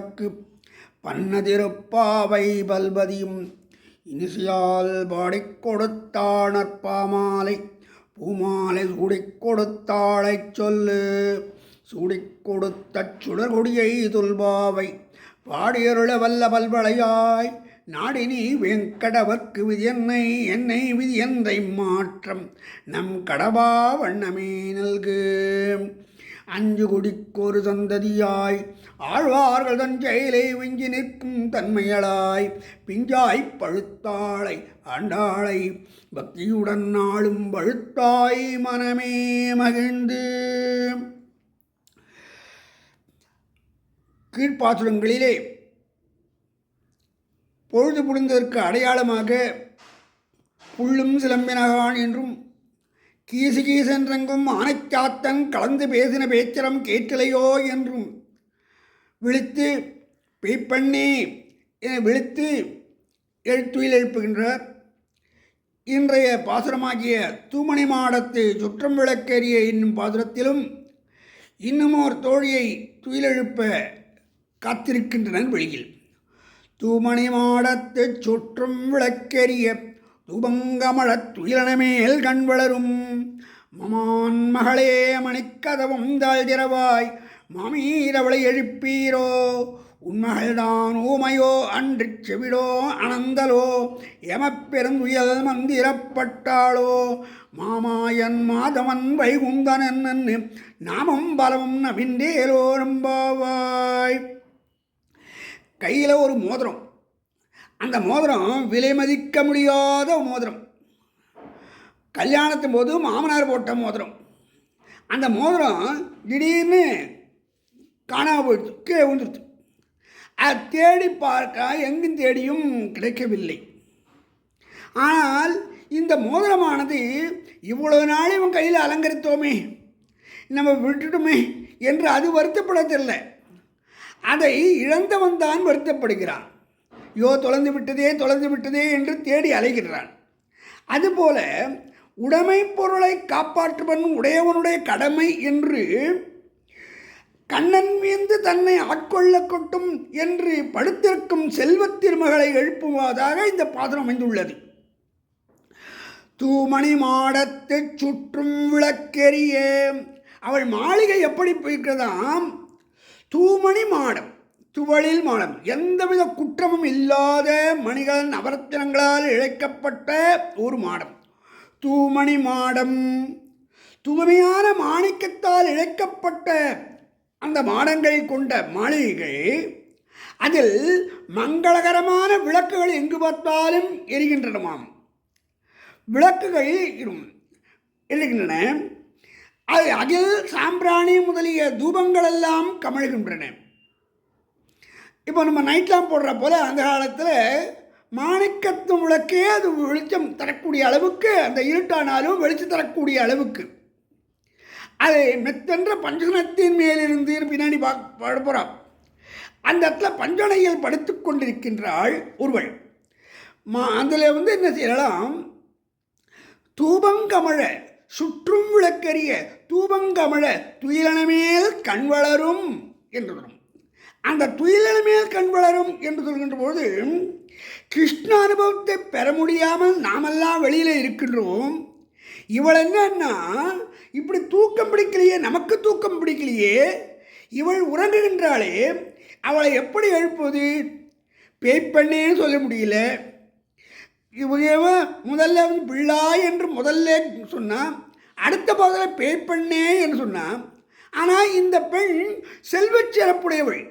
பங்கயவர்க்கு பன்னதிருப்பாவை பல்பதியும் இனிசியால் பாடிக் கொடுத்தாணற்பாமாலை பூமாலை சூடிக் கொடுத்தாளைச் சொல்லு. சூடிக் கொடுத்த சுடர்கொடியை துல்பாவை பாடியருள வல்ல பல்வளையாய் நாடினி வெங்கடவர்க்கு விதி என்னை என்னை விதி எந்தை மாற்றம். நம் கடவா வண்ணமே நல்கு. அஞ்சு குடிக்கொரு சந்ததியாய் ஆழ்வார்கள் தன் செயலை விஞ்சி நிற்கும் தன்மையளாய். பிஞ்சாய் பழுத்தாளை ஆண்டாளை பக்தியுடன் நாளும் பழுத்தாய் மனமே மகிழ்ந்து. கீழ்ப்பாசுரங்களிலே பொழுது புரிந்ததற்கு அடையாளமாக புள்ளும் சிலம்பினகான் என்றும் கீசு கீசென்றெங்கும் ஆனைச்சாத்தன் கலந்து பேசின பேச்சரம் கேட்கலையோ என்றும் விழித்து பெய்ப்பண்ணி என விழித்து எழுத்துயில் எழுப்புகின்றார். இன்றைய பாசுரமாகிய தூமணி மாடத்து சுற்றம் விளக்கேறிய என்னும் பாசுரத்திலும் இன்னுமோர் தோழியை துயிலெழுப்ப காத்திருக்கின்றனர் வெளியில். தூமணி மாடத்து சுற்றும் விளக்கெரிய தூபங்கமழத் துயிலனமேல் கண் வளரும் மமான் மகளே மணிக்கதவும் திறவாய் மாமீர் அவளை எழுப்பீரோ? உண்மகள்தான் ஊமையோ அன்று செவிடோ அனந்தலோ? எமப்பெருந்துயல் மந்திரப்பட்டாளோ? மாமாயன் மாதவன் வைகுந்தன் என்னன்னு நாமம் பலமும் நவிண்டேலோ நம்பாவாய். கையில் ஒரு மோதிரம். அந்த மோதிரம் விலை மதிக்க முடியாத மோதிரம். கல்யாணத்தின் போது மாமனார் போட்ட மோதிரம். அந்த மோதிரம் திடீர்னு காணாமல் போயிடுச்சு கீழே விழுந்துருச்சு அதை தேடி பார்க்க எங்கும் தேடியும் கிடைக்கவில்லை. ஆனால் இந்த மோதிரமானது இவ்வளவு நாள் இவன் கையில் அலங்கரித்தோமே நம்ம விட்டுட்டுமே என்று அது வருத்தப்படத்தில்லை அதை இழந்தவன் தான் வருத்தப்படுகிறான். யோ தொலைந்து விட்டதே தொலைந்து விட்டதே என்று தேடி அலைகிறான். அதுபோல உடைமை பொருளை காப்பாற்றுவன் உடையவனுடைய கடமை என்று கண்ணன் மீந்து தன்னை ஆட்கொள்ள கொட்டும் என்று படுத்திருக்கும் செல்வத் திருமகளை எழுப்புவதாக இந்த பாதம் அமைந்துள்ளது. தூமணி மாடத்து சுற்றும் விளக்கெரிய அவள் மாளிகை எப்படி போயிருக்கிறதாம்? தூமணி மாடம் துவளில் மாடம். எந்தவித குற்றமும் இல்லாத மணிகள் நவரத்தினங்களால் இழைக்கப்பட்ட ஒரு மாடம். தூமணி மாடம் தூய்மையான மாணிக்கத்தால் இழைக்கப்பட்ட அந்த மாடங்கள் கொண்ட மாளிகை அதில் மங்களகரமான விளக்குகள் எங்கு பார்த்தாலும் எரிகின்றனமாம் விளக்குகள் எரிகின்றன. அது அகில் சாம்பிராணி முதலிய தூபங்கள் எல்லாம் கமழ்கின்றன. இப்போ நம்ம நைட்லாம் போடுற போல அந்த காலத்தில் மாணிக்கத்து விளக்கே அது வெளிச்சம் தரக்கூடிய அளவுக்கு அந்த இருட்டானாலும் வெளிச்சம் தரக்கூடிய அளவுக்கு. அதை மெத்தென்ற பஞ்சனத்தின் மேலிருந்து பின்னாடி பாட போகிறான் அந்த இடத்துல பஞ்சனையில் படுத்து கொண்டிருக்கின்றாள் ஒருவள். மா அதில் வந்து என்ன செய்யலாம்? தூபங்கமழ சுற்றும் விளக்கரிய தூபங்கமழ துயிலனமேல் கண் வளரும் என்று சொல்லும். அந்த துயிலனமேல் கண் வளரும் என்று சொல்கின்ற போது கிருஷ்ண அனுபவத்தை பெற முடியாமல் நாமெல்லாம் வெளியில் இருக்கின்றோம். இவள் என்னன்னா இப்படி தூக்கம் பிடிக்கலையே நமக்கு தூக்கம் பிடிக்கலையே இவள் உறங்குகின்றாளே அவளை எப்படி எழுப்புவது? பேய்ப்பண்ணேன்னு சொல்ல முடியல. இவ முதல்ல வந்து பிள்ளா என்று முதல்ல சொன்னான் அடுத்த பாதத்தில் பேய்ப்பண்ணே என்று சொன்னான் ஆனால் இந்த பெண் செல்வச் சிறப்புடையவள்.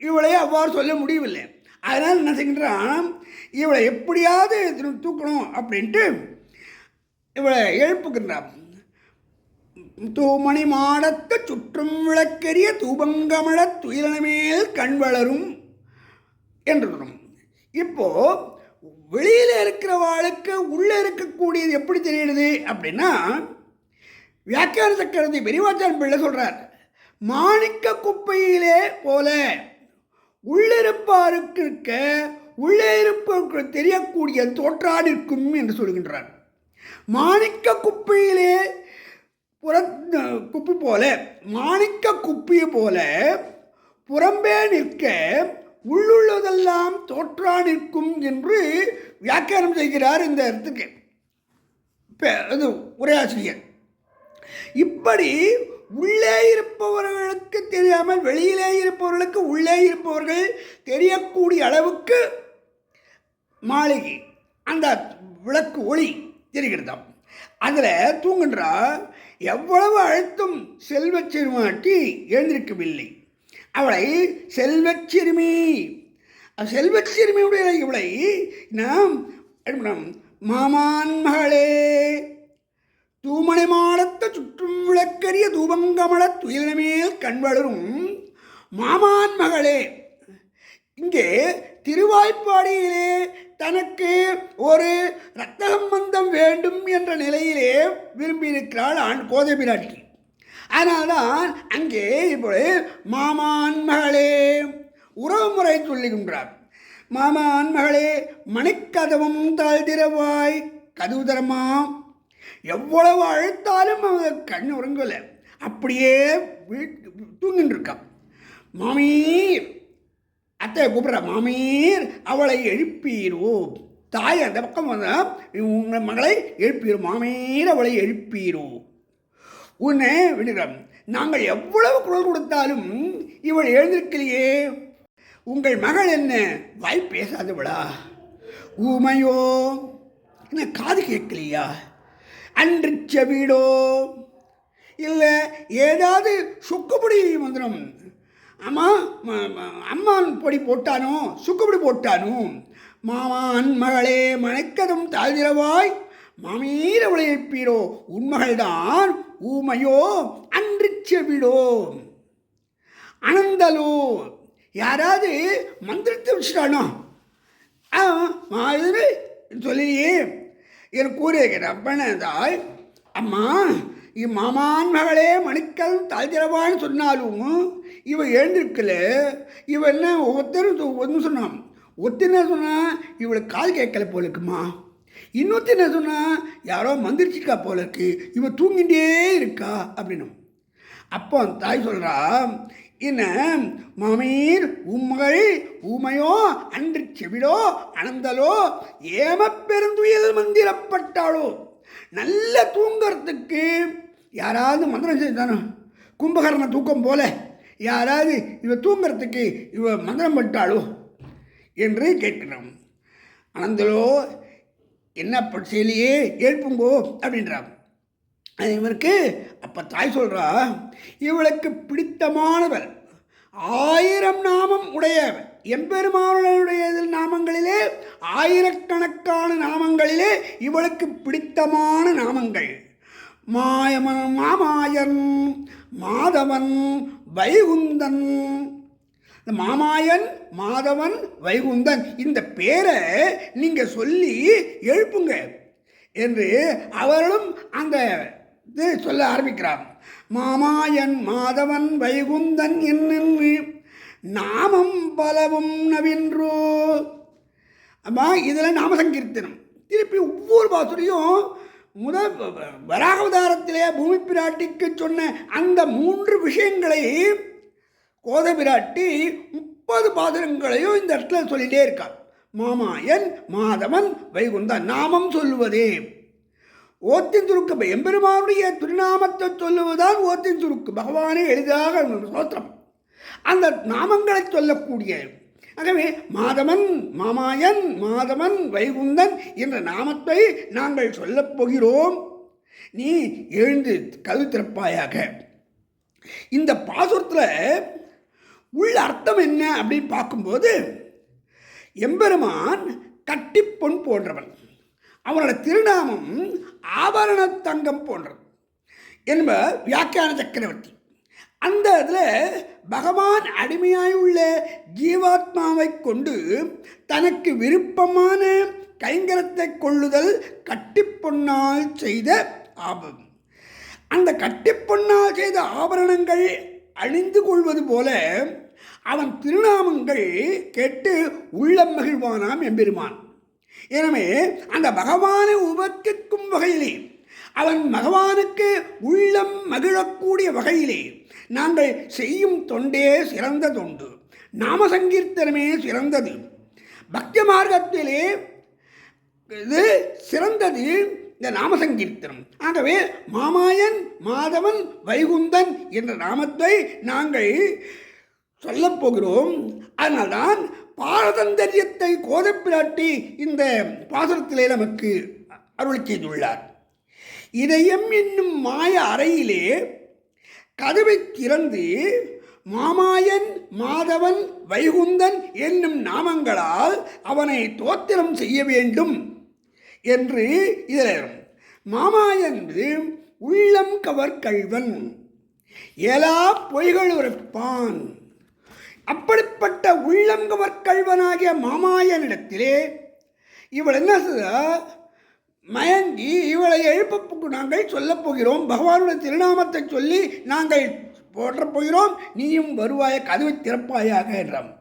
இவளை அவ்வாறு சொல்ல முடியவில்லை. அதனால் என்ன செய்கின்றான்? இவளை எப்படியாவது தூக்கணும் அப்படின்ட்டு இவளை எழுப்புகின்றான் தூமணி மாடத்து சுற்றும் விளக்கெரிய தூபங்கமழ துயிலனமேல் கண் வளரும் என்று சொல்லும் இப்போ வெளியில் இருக்கிறவாளுக்கு உள்ளே இருக்கக்கூடியது எப்படி தெரியுது அப்படின்னா வியாக்கியான சக்கரவர்த்தி பெரியவாச்சான் பிள்ளை சொல்கிறார் மாணிக்க குப்பையிலே போல உள்ளிருப்பாருக்கு இருக்க உள்ளே இருப்பவருக்கு தெரியக்கூடிய தோற்றாடிருக்கும் என்று சொல்கின்றார். மாணிக்க குப்பையிலே புற குப்பி போல மாணிக்க குப்பியை போல புறம்பே நிற்க உள்ளுள்ளதெல்லாம் தோற்றா நிற்கும் என்று வியாக்கியானம் செய்கிறார் இந்த இடத்துக்கு. இது உரையாசிரியர். இப்படி உள்ளே இருப்பவர்களுக்கு தெரியாமல் வெளியிலே இருப்பவர்களுக்கு உள்ளே இருப்பவர்கள் தெரியக்கூடிய அளவுக்கு மாளிகை அந்த விளக்கு ஒளி தெரிகிறதாம். அதில் தூங்குன்றா எவ்வளவு அழுத்தம் செல்வச்சிறுமாட்டி எழுந்திருக்கவில்லை. அவளை செல்வச்சிறுமி சிறுமி அஹ் சிறுமியுடைய இவளை நாம் என்ன மாமான் மகளே தூமணி மாடத்த சுற்றும் விளக்கரிய தூபங்கமலத் துயிலமேல் கண்வளரும் மாமான் மகளே இங்கே திருவாய்ப்பாடியிலே தனக்கு ஒரு இரத்த சம்பந்தம் வேண்டும் என்ற நிலையிலே விரும்பியிருக்கிறாள் ஆண் கோதை பிராட்டி. அதனால்தான் அங்கே இப்பொழுது மாமான் மகளே உறவுமுறை சொல்லுகின்றார். மாமான் மகளே மணிக்கதவும் தாழ்திரவாய் கதவு தரமா எவ்வளவு அழுத்தாலும் அவன் கண் உறங்கலை. அப்படியே வீட்டு தூங்கின்னு இருக்கான் மாமி அத்தை கூப்பிட்ற மாமீர் அவளை எழுப்பீரோ? தாய் அந்த பக்கம் வந்தால் உங்கள் மகளை எழுப்பீரோ? மாமீர் அவளை எழுப்பீரும் உன்னை விடுகிறோம். நாங்கள் எவ்வளவு குரல் கொடுத்தாலும் இவள் எழுந்திருக்கலையே. உங்கள் மகள் என்ன? வாய் பேசாதவளா? ஊமையோ? என்ன காது கேட்கலையா? அன்று செவிடோ இல்லை ஏதாவது சுக்குப்பொடி வந்துடும் அம்மா அம்மான் பொடி போட்டானோ? சுக்குப்பொடி போட்டானோ? மாமான் மகளே மணக்கதும் தாழ்திரவாய் மாமீர உழைப்பீரோ உண்மகள்தான் ஊமையோ அன்று செவிடோ. அனந்தலோ யாராவது மந்திரத்தை வச்சுட்டானோ? ஆ மாதிரி சொல்லியே. என் கூறிய அப்பனதாய் அம்மா இ மகளே மணிக்கல் தாழ்த்திரவான்னு சொன்னாலும் இவ எழுந்திருக்கல. இவ என்ன ஒருத்தரும் ஒன்று சொன்னான் ஒருத்தர் என்ன சொன்னா இவளுக்கு கால் கேட்கல போல இருக்குமா? இன்னொருத்தர் என்ன சொன்னா யாரோ மந்திரிச்சிருக்கா போல இருக்கு. இவள் தூங்கிட்டே இருக்கா அப்படின்னும். அப்போ அந்த தாய் சொல்கிறா என்ன மாமீர் உம்மகள் ஊமையோ அன்று செவிடோ அனந்தலோ ஏம பெருந்துயில் மந்திரப்பட்டாளோ. நல்ல தூங்கிறதுக்கு யாராவது மந்திரம் செஞ்சானோ? கும்பகரண தூக்கம் போல. யாராவது இவ தூங்குறதுக்கு இவ மந்திரம் பட்டாளோ என்று கேட்கிறோம் அனந்தலோ என்ன ப- செய்யலையே எழுப்புங்கோ அப்படின்றான். அது இவருக்கு அப்போ தாய் சொல்கிறா இவளுக்கு பிடித்தமானவர் ஆயிரம் நாமம் உடையவர் எம்பெருமானுடைய நாமங்களிலே ஆயிரக்கணக்கான நாமங்களிலே இவளுக்கு பிடித்தமான நாமங்கள். மாயமன் மாமாயன் மாதவன் வைகுந்தன். மாமாயன் மாதவன் வைகுந்தன் இந்த பேரை நீங்கள் சொல்லி எழுப்புங்க என்று அவர்களும் அந்த இது சொல்ல ஆரம்பிக்கிறார். மாமாயன் மாதவன் வைகுந்தன் என்னென்று நாமம் பலவும் நவின்றோ. அம்மா இதில் நாம சங்கீர்த்தனம். திருப்பி ஒவ்வொரு பாசுரையும் முதல் வராகவதாரத்திலே பூமி பிராட்டிக்கு சொன்ன அந்த மூன்று விஷயங்களை கோதை பிராட்டி முப்பது பாசுரங்களையும் இந்த இடத்துல சொல்லிட்டே இருக்கார் மாமாயன் மாதவன் வைகுந்தன் நாமம் சொல்லுவதே. ஓத்தின் சுருக்கு எம்பெருமானுடைய திருநாமத்தை சொல்லுவதுதான் ஓத்தின் சுருக்கு பகவானே எளிதாக சோத்திரம் அந்த நாமங்களை சொல்லக்கூடிய ஆகவே மாதவன் மாமாயன் மாதவன் வைகுந்தன் என்ற நாமத்தை நாங்கள் சொல்லப் போகிறோம். நீ எழுந்து கது திறப்பாயாக. இந்த பாசுரத்தில் உள்ள அர்த்தம் என்ன அப்படின்னு பார்க்கும்போது எம்பெருமான் கட்டிப்பொன் போன்றவன். அவனோட திருநாமம் ஆபரண தங்கம் போன்றது. என்ப வியாக்கியான சக்கரவர்த்தி. அந்த இதில் பகவான் அடிமையாய் உள்ள ஜீவாத்மாவை கொண்டு தனக்கு விருப்பமான கைங்கரத்தை கொள்ளுதல் கட்டிப்பொன்னால் செய்த ஆபம். அந்த கட்டிப்பொன்னால் செய்த ஆபரணங்கள் அணிந்து கொள்வது போல அவன் திருநாமங்கள் கேட்டு உள்ளம் மகிழ்வானாம் எம்பெருமான். எனவே அந்த பகவானை உபர்த்திக்கும் வகையிலே அவன் பகவானுக்கு உள்ளம் மகிழக்கூடிய வகையிலே நாங்கள் செய்யும் தொண்டே சிறந்த தொண்டு நாம சங்கீர்த்தனமே சிறந்தது. பக்தி மார்க்கத்திலே இது சிறந்தது. இந்த நாமசங்கீர்த்தனம். ஆகவே மாமாயன் மாதவன் வைகுந்தன் என்ற நாமத்தை நாங்கள் சொல்லப் போகிறோம். அதனால்தான் பாரதந்தரியத்தை கோதப்பிராட்டி இந்த பாசுரத்திலே நமக்கு அருள் செய்துள்ளார். இதயம் என்னும் மாய அறையிலே கதவை திறந்து மாமாயன் மாதவன் வைகுந்தன் என்னும் நாமங்களால் அவனை தோத்திரம் செய்ய வேண்டும் என்று இதில் மாமாயன் உள்ளம் கவர் கள்வன் ஏலா பொய்கள் உரைப்பான். அப்படிப்பட்ட உள்ளங்கவர் கள்வனாகிய மாமாயனிடத்திலே இவள் என்ன செய்த? மயங்கி இவளை எழுப்ப நாங்கள் சொல்லப் போகிறோம். பகவானுடைய திருநாமத்தை சொல்லி நாங்கள் போற்றப் போகிறோம். நீயும் வருவாய கதவை திறப்பாயாக என்றான்.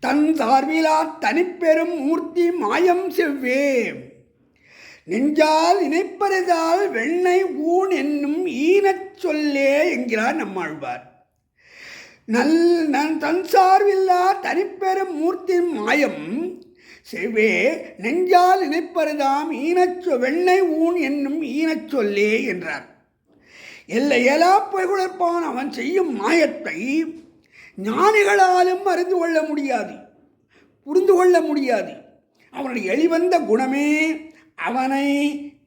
தன் சார்பிலா தனிப்பெரும் மூர்த்தி மாயம் செவ்வே. நெஞ்சால் இணைப்பறிதால் வெண்ணை ஊன் என்னும் ஈனச் சொல்லே என்கிறார் நம்மாழ்வார். நல் நன் தன் சார்பில்லா தனிப்பெரும் மூர்த்தி மாயம் செவ்வே நெஞ்சால் இணைப்பருதாம் ஈனச்சொ வெண்ணை ஊன் என்னும் ஈனச்சொல்லே என்றார். எல்லை ஏலா பொய்குளர்ப்பான் அவன் செய்யும் மாயத்தை ஞானிகளாலும் அறிந்து கொள்ள முடியாது புரிந்து கொள்ள முடியாது. அவனுடைய எளிவந்த குணமே அவனை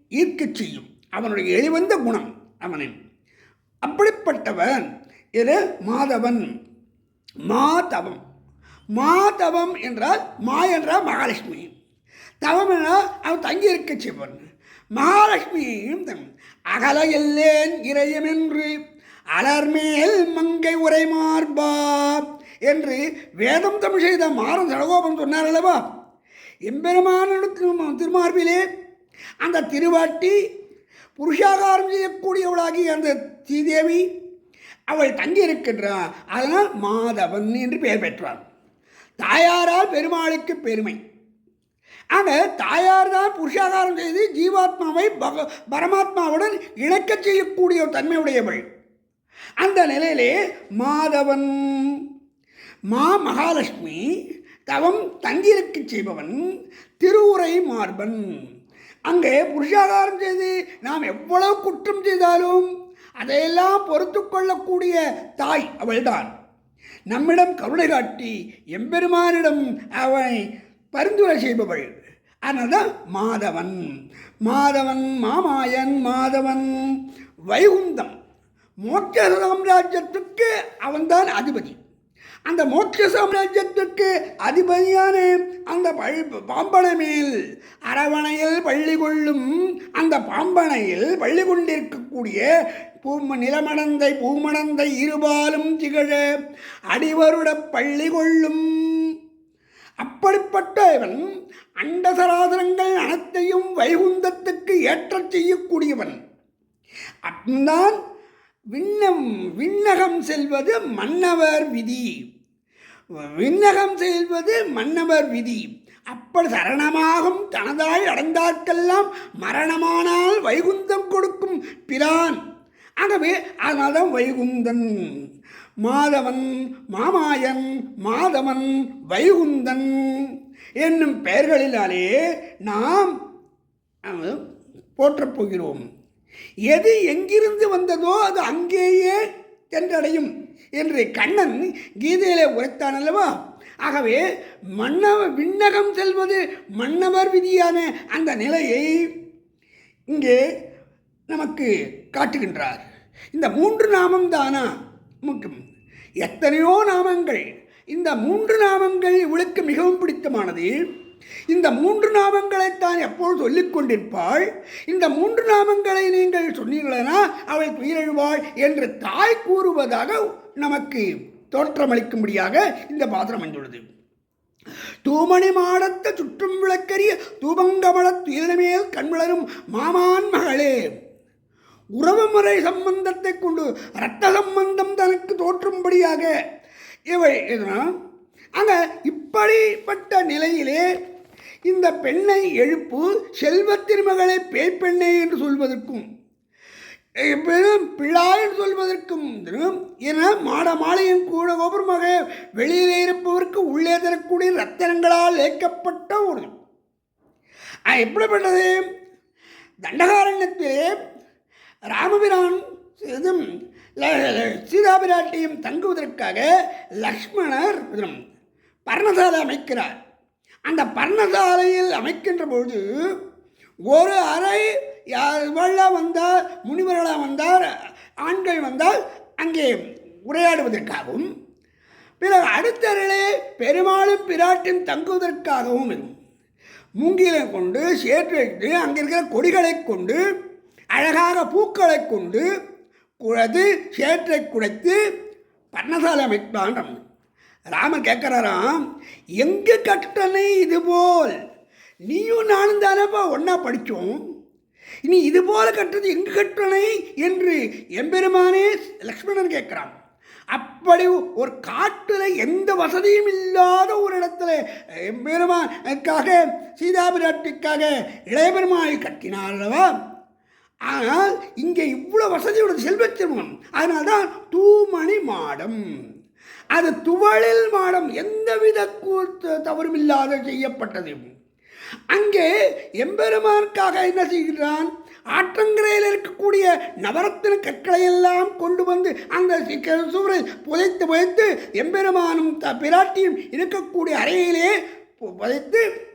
ஈர்க்கச் செய்யும். அவனுடைய எளிவந்த குணம் அவனின். அப்படிப்பட்டவன் இது மாதவன். மாதவம். மாதவம் என்றால் மா என்றால் மகாலட்சுமி. தவம் என்றால் அவன் தங்கியிருக்க சிவன். மகாலட்சுமியும் தன் அகல எல்லேன் இறையமென்று அலர்மேல் மங்கை உரை மார்பா என்று வேதம் தமிழ் செய்த மாறன் சடகோபம் சொன்னார் அல்லவா? எம்பெருமானனுக்கு திருமார்பிலே அந்த திருவாட்டி புருஷாகாரம் செய்யக்கூடியவளாகி அந்த தீதேவி அவள் தங்கி இருக்கின்றான் அதனால் மாதவன் என்று பெயர் பெற்றான் தாயாரால் பெருமாளுக்கு பெருமை. ஆக தாயார் தான் புருஷாகாரம் செய்து ஜீவாத்மாவை பக பரமாத்மாவுடன் இணைக்கச் செய்யக்கூடிய ஒரு தன்மையுடையவள். அந்த நிலையிலே மாதவன் மா மகாலட்சுமி தவம் தங்கியிருக்கச் செய்பவன் திருவுரை மார்பன். அங்கே புருஷாகாரம் செய்து நாம் எவ்வளவு குற்றம் செய்தாலும் அதையெல்லாம் பொறுத்து கொள்ளக்கூடிய தாய் அவள்தான். நம்மிடம் கருணை காட்டி எம்பெருமானிடம் அவனை பரிந்துரை செய்பவள். அதனால்தான் மாதவன் மாதவன் மாமாயன் மாதவன் வைகுந்தம். மோட்ச சாம்ராஜ்யத்துக்கு அவன்தான் அதிபதி. அந்த மோட்ச சாம்ராஜ்யத்திற்கு அதிபதியான அந்த பள் பாம்பனை மேல் அரவணையில் பள்ளி கொள்ளும் அந்த பாம்பனையில் பள்ளி கொண்டிருக்கக்கூடிய பூம நிலமடந்தை பூமடந்தை இருபாலும் திகழ அடிவருட பள்ளி கொள்ளும். அப்படிப்பட்ட இவன் அண்டசராதனங்கள் அனைத்தையும் வைகுந்தத்துக்கு ஏற்றச் செய்யக்கூடியவன். அந்தான் விண்ணம் விண்ணகம் செல்வது மன்னவர் விதி. விண்ணகம் செல்வது மன்னவர் விதி. அப்படி சரணமாகும் தனதாய் அடைந்தார்க்கெல்லாம் மரணமானால் வைகுந்தம் கொடுக்கும் பிரான். ஆகவே அதனால்தான் வைகுந்தன். மாதவன் மாமாயன் மாதவன் வைகுந்தன். என்னும் பெயர்களினாலே நாம் போற்றப் போகிறோம். எது எங்கிருந்து வந்ததோ அது அங்கேயே சென்றடையும் என்று கண்ணன் கீதையிலே உரைத்தான் அல்லவா? ஆகவே மன்னவ விண்ணகம் செல்வது மன்னவர் விதியான அந்த நிலையை இங்கே நமக்கு காட்டுகின்றார். இந்த மூன்று நாமம் தானா? முக்கியம் எத்தனையோ நாமங்கள். இந்த மூன்று நாமங்கள் இவளுக்கு மிகவும் பிடித்தமானது. இந்த மூன்று நாமங்களைத்தான் எப்போது சொல்லிக் கொண்டிருப்பாள்? இந்த மூன்று நாமங்களை நீங்கள் சொன்னீர்களா அவள் துயிலெழுவாள் என்று தாய் கூறுவதாக நமக்கு தோற்றமளிக்கும்படியாக இந்த பாத்திரம் அமைந்துள்ளது. தூமணி மாடத்த சுற்றும் விளக்கரிய தூபங்கமல துயிலமேல் கண்வளரும் மாமான் மகளே. உறவுமுறை சம்பந்தத்தை கொண்டு இரத்த சம்பந்தம் தனக்கு தோற்றும்படியாக இவை அங்கே இப்படிப்பட்ட நிலையிலே இந்த பெண்ணை எழுப்பு செல்வ திருமகளை பேய்ப்பெண்ணை என்று சொல்வதற்கும் பிழா என்று சொல்வதற்கும் என மாட மாலையும் கூட கோபுரமாக வெளியிலே இருப்பவருக்கு உள்ளே தரக்கூடிய ரத்தனங்களால் ஏற்கப்பட்ட ஒரு அது எப்படிப்பட்டது? தண்டகாரண்யத்திலே ராமபிரான் இதும் ல- சீதாபிராட்டியும் தங்குவதற்காக லக்ஷ்மணர் பர்ணசாலை அமைக்கிறார். அந்த பர்ணசாலையில் அமைக்கின்ற பொழுது ஒரு அறை இவெல்லாம் வந்தால் முனிவர்களாக வந்தால் ஆண்கள் வந்தால் அங்கே உரையாடுவதற்காகவும் பிறகு அடுத்த அறையிலே பெருமாளும் பிராட்டும் தங்குவதற்காகவும் இருக்கும் மூங்கிலை கொண்டு சேற்று வைத்து அங்கே இருக்கிற கொடிகளை கொண்டு அழகாக பூக்களை கொண்டு குழது சேற்றை குடைத்து பர்ணசாலை அமைப்பான் ராமன். ராமன் கேட்குறாராம் எங்கே கட்டணை இதுபோல்? நீயும் நானும் தானேப்பா ஒன்றா படித்தோம் இனி இது போல கட்டுறது எங்கு கட்டணை? என்று எம்பெருமானே லக்ஷ்மணன் கேட்குறான். அப்படி ஒரு காட்டில் எந்த வசதியும் இல்லாத ஒரு இடத்துல எம்பெருமானுக்காக சீதாபிராட்டிக்காக இளையபெருமானை கட்டினார் அல்லவா? ஆனால் இங்கே இவ்வளோ வசதியோட செல்வச்செல்வம் அதனால தான் தூமணி மாடம். அது துவளில் மாடம் எந்தவித தவறும் இல்லாத செய்யப்பட்டது. அங்கே எம்பெருமானுக்காக என்ன செய்கிறான்? ஆற்றங்கரையில் இருக்கக்கூடிய நவரத்தின கற்களை எல்லாம் கொண்டு வந்து அந்த சி- சுவரை புதைத்து புதைத்து எம்பெருமானும் த பிராட்டியும் இருக்கக்கூடிய அறையிலே பு- புதைத்து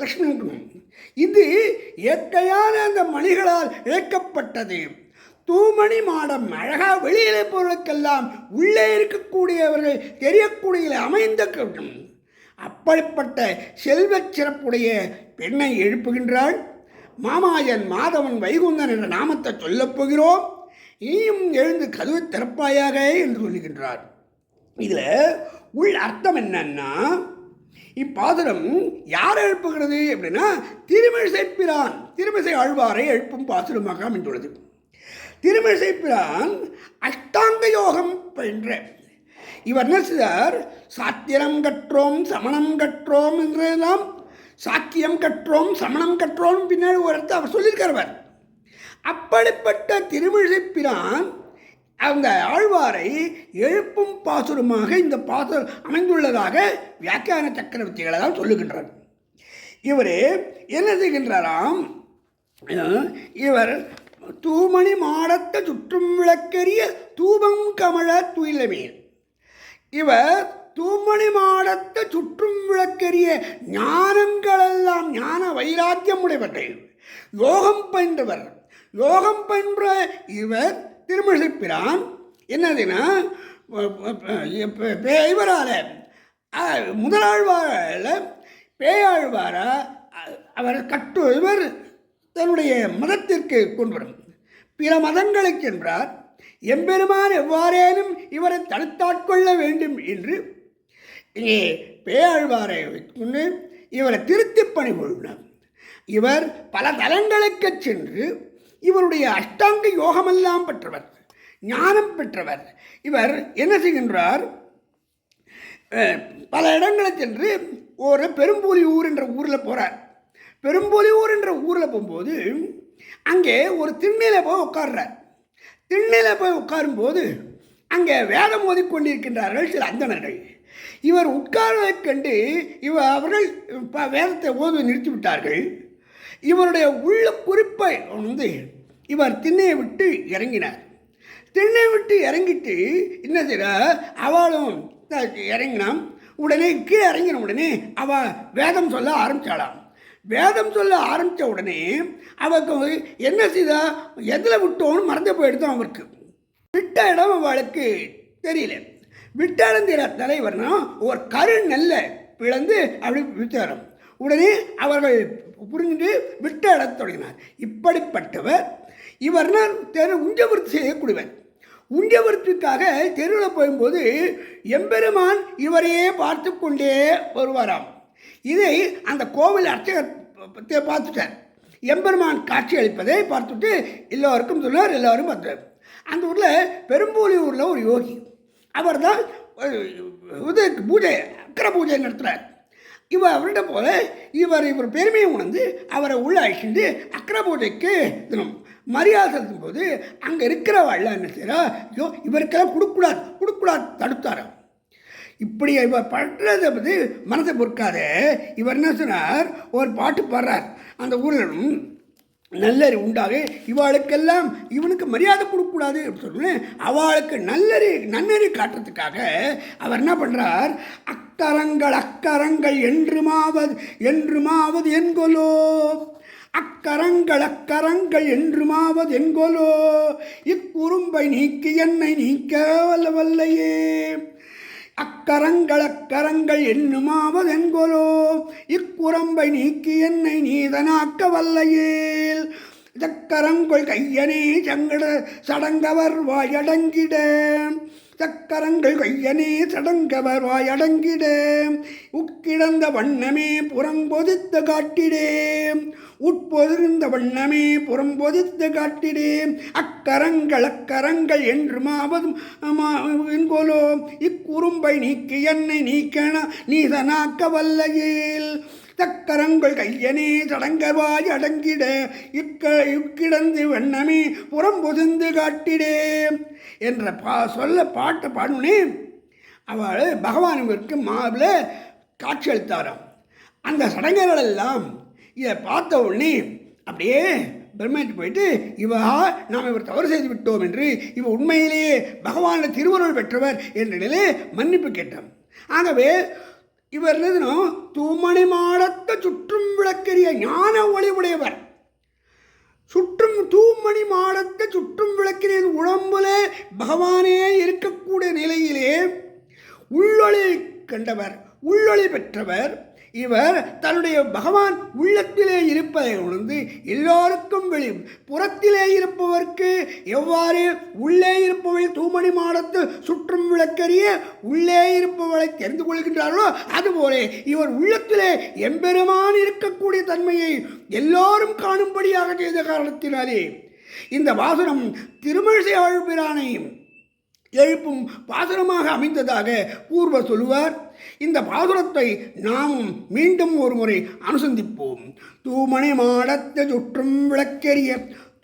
லக்ஷ்மி இது இயற்கையான அந்த மணிகளால் இழைக்கப்பட்டது. தூமணி மாடம் அழகா வெளியிலே பொருளுக்கெல்லாம் உள்ளே இருக்கக்கூடியவர்கள் தெரியக்கூடிய அமைந்த கட்டம் அப்படிப்பட்ட செல்வச் சிறப்புடைய பெண்ணை எழுப்புகின்றாள். மாமாயன் மாதவன் வைகுந்தன் என்ற நாமத்தை சொல்லப் போகிறோம். நீயும் எழுந்து கதவு திறப்பாயாக என்று சொல்லுகின்றார். இதில் உள் அர்த்தம் என்னன்னா இப்பாசுரம் யார் எழுப்புகிறது அப்படின்னா திருமிழிசை பிரான் திருமிசை ஆழ்வாரை எழுப்பும் பாசுரமாக அமைந்துள்ளது. திருமிழிசை பிரான் அஷ்டாங்க யோகம் பயின்ற. இவர் என்ன செய்தார்? சாத்திரம் கற்றோம் சமணம் கற்றோம் என்றெல்லாம் சாக்கியம் கற்றோம் சமணம் கற்றோம் பின்னாடி ஒரு இடத்த அவர் சொல்லியிருக்கிறவர் அப்படிப்பட்ட திருமிழிப்பிரான் அந்த ஆழ்வாரை எழுப்பும் பாசுரமாக இந்த பாசுரம் அமைந்துள்ளதாக வியாக்கியான சக்கரவர்த்திகளை தான் சொல்லுகின்றார் இவர் என்ன செய்கின்றாராம்? இவர் தூமணி மாடத்த சுற்றும் விளக்கரிய தூபம் கமழ துயிலமேல் இவர் தூமணி மாடத்த சுற்றும் விளக்கரிய ஞானங்களெல்லாம் ஞான வைராக்கியம் உடையவர்கள். யோகம் பயின்றவர். யோகம் பயின்ற இவர் திருமழிப்பிரான் என்னதுன்னா இவரால் முதலாழ்வாரால் பேயாழ்வாரா அவர் கட்டு இவர் தன்னுடைய மதத்திற்கு கொண்டு வரும் பிற மதங்களுக்கு சென்றார் எம்பெருமான் எவ்வாறேனும் இவரை தடுத்தாட்கொள்ள வேண்டும் என்று. இங்கே பேயாழ்வாரை கொண்டு இவரை திருத்தி பணிகொள்கிறார் இவர் பல தலங்களுக்கு சென்று இவருடைய அஷ்டாங்க யோகமெல்லாம் பெற்றவர் ஞானம் பெற்றவர். இவர் என்ன செய்கின்றார்? பல இடங்களில் சென்று ஒரு பெரும்பூலி ஊர் என்ற ஊரில் போகிறார் பெரும்பூலி ஊர் என்ற ஊரில் போகும்போது அங்கே ஒரு திண்ணையில் போய் உட்கார்றார். திண்ணையில் போய் உட்காரும்போது அங்கே வேதம் ஓதிக்கொண்டிருக்கின்றார்கள் சில அந்தணர்கள். இவர் உட்கார்வதைக் கண்டு இவ அவர்கள் ப- வேதத்தை ஓதுவை நிறுத்திவிட்டார்கள். இவருடைய உள்ள குறிப்பை வந்து இவர் திண்ணையை விட்டு இறங்கினார். திண்ணை விட்டு இறங்கிட்டு என்ன செய்கிறார் அவளும் இறங்கினான். உடனே கீழே இறங்கின உடனே அவ வேதம் சொல்ல ஆரம்பிச்சாளாம். வேதம் சொல்ல ஆரம்பித்த உடனே அவருக்கு என்ன செய்தா? எதில் விட்டோன்னு மறந்து போயிடுதான் அவருக்கு. விட்ட இடம் அவளுக்கு தெரியல. விட்ட இடம் தெரியல தலைவர்னா ஒரு கரு நெல்லை பிளந்து அப்படி வித்தாரம் உடனே அவர்கள் புரிஞ்சுட்டு விட்ட இடத் தொடங்கினார். இப்படிப்பட்டவர் இவர்னா தெரு உஞ்சவர்த்தி செய்யக்கூடியவர். உஞ்சவர்த்திக்காக தெருவில் போகும்போது எம்பெருமான் இவரையே பார்த்து கொண்டே வருவாராம். இதை அந்த கோவில் அர்ச்சகர் பார்த்துட்டார். எம்பெருமான் காட்சி அளிப்பதை பார்த்துட்டு எல்லோருக்கும் சொன்னார் எல்லாரும் பார்த்தார் அந்த ஊரில் பெரும்பூலி ஊரில் ஒரு யோகி. அவர் தான் இது பூஜை அக்கர பூஜை நடத்துகிறார் இவர் அவர்கிட்ட போல இவர் இவர் பெருமையை உணர்ந்து அவரை உள்ள அழைச்சிட்டு அக்கர பூஜைக்கு தினம் மரியாதை செலுத்தும் போது அங்கே இருக்கிறவாள் என்ன செய்கிறா ஐயோ இவருக்கெல்லாம் கொடுக்கூடாது கொடுக்கூடாது தடுத்தாரா? இப்படி இவர் படுறதை பற்றி மனசை பொறுக்காத. இவர் என்ன சொன்னார்? ஒரு பாட்டு பாடுறார். அந்த ஊரில் நல்லறி உண்டாக இவாளுக்கெல்லாம் இவனுக்கு மரியாதை கொடுக்கக்கூடாது அப்படின்னு அவளுக்கு நல்லறி நன்னறி காட்டுறதுக்காக அவர் என்ன பண்ணுறார் அக்கரங்கள் அக்கரங்கள் என்றுமாவது என்றுமாவது என்கொலோ. அக்கரங்கள் அக்கரங்கள் என்றுமாவது என்கொலோ. இக்குறும்பை நீக்கி என்னை நீக்க வல்ல வல்லையே அக்கரங்களக்கரங்கள் என்னுமாவதென்கொலோ இக்குரம்பை நீக்கி என்னை நீதனாக்க வல்லையேல் இதக்கரங்கொள் கையனே சங்கட சடங்கவர் வாயடங்கிட. சக்கரங்கள் கையனே சடங்கவர் வாயடங்கிட. உக்கிடந்த வண்ணமே புறம்பொதித்து காட்டிடே. உட்பொதிர்ந்த வண்ணமே புறம்பொதித்து காட்டிடே. அக்கரங்கள் அக்கரங்கள் என்று மாவதும் என்கோலோ இக்குறும்பை நீக்கி என்னை நீக்கண நீதனாக்க வல்லையில் தக்கரங்கள் கையனே சடங்கவாய் அடங்கிட இக்க இக்கிடந்து வண்ணமே புறம் புதிந்து காட்டிடே என்ற பா சொல்ல பாட்டை பாடுனே அவள் பகவானுக்கு மாவில் காட்சி அளித்தாராம் அந்த சடங்குகள் எல்லாம் இதை பார்த்த உடனே அப்படியே பிரம்மேட்டு போயிட்டு இவா நாம் இவர் தவறு செய்து விட்டோம் என்று இவ உண்மையிலேயே பகவானின் திருவருள் பெற்றவர் என்ற நிலையிலே மன்னிப்பு கேட்டான். ஆகவே இவர் எழுதணும் தூமணி மாடத்தை சுற்றும் விளக்கரிய ஞான ஒளி உடையவர் சுற்றும் தூமணி மாடத்தை சுற்றும் விளக்கிற உடம்புல பகவானே இருக்கக்கூடிய நிலையிலே உள்ளொளி கண்டவர் உள்ளொளி பெற்றவர். இவர் தன்னுடைய பகவான் உள்ளத்திலே இருப்பதை உணர்ந்து எல்லோருக்கும் வெளி புறத்திலே இருப்பவர்க்கு எவ்வாறு உள்ளே இருப்பவள் தூமணி மாடத்து சுற்றும் விளக்கறிய உள்ளே இருப்பவளை தெரிந்து கொள்கின்றார்களோ அதுபோல இவர் உள்ளத்திலே எம்பெருமான் இருக்கக்கூடிய தன்மையை எல்லோரும் காணும்படியாக செய்த காரணத்தினாலே இந்த வாசனம் திருமழிசை ஆழ்பிரானையும் எழுப்பும் பாசுரமாக அமைந்ததாக பூர்வ சொல்லுவார். இந்த பாசுரத்தை நாமும் மீண்டும் ஒரு முறை அனுசந்திப்போம். தூமணி மாடத்த சுற்றும் விளக்கெரிய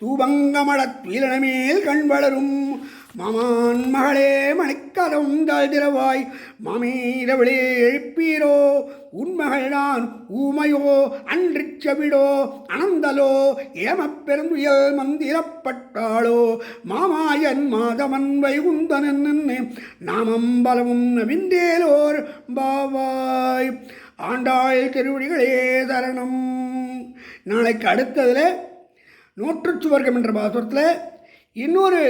தூபங்கமடத் துயிலனமேல் கண் வளரும். மாமான் மகளே மணிக்கதம் தாழ்திரவாய் மாமீரவளே எழுப்பீரோ? உன்மகள் நான் ஊமையோ? அன்று செவிடோ? அனந்தலோ? ஏமப்பெருந்துயல் மந்திரப்பட்டாளோ? மாமாயன் மாதவன் வைகுந்தனன் நாமம் பலமும் நவிந்தேலோர் பாவாய். ஆண்டாள் திருவடிகளே தரணம் நாளைக்கு அடுத்ததில் நூற்றுச்சுவர்க்கம் என்ற பாசுரத்தில் இன்னொரு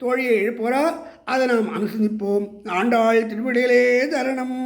தோழியை எழுப்புகிறா அதை நாம் அனுசந்திப்போம் ஆண்டாள் திருவிடையிலே தரணம்.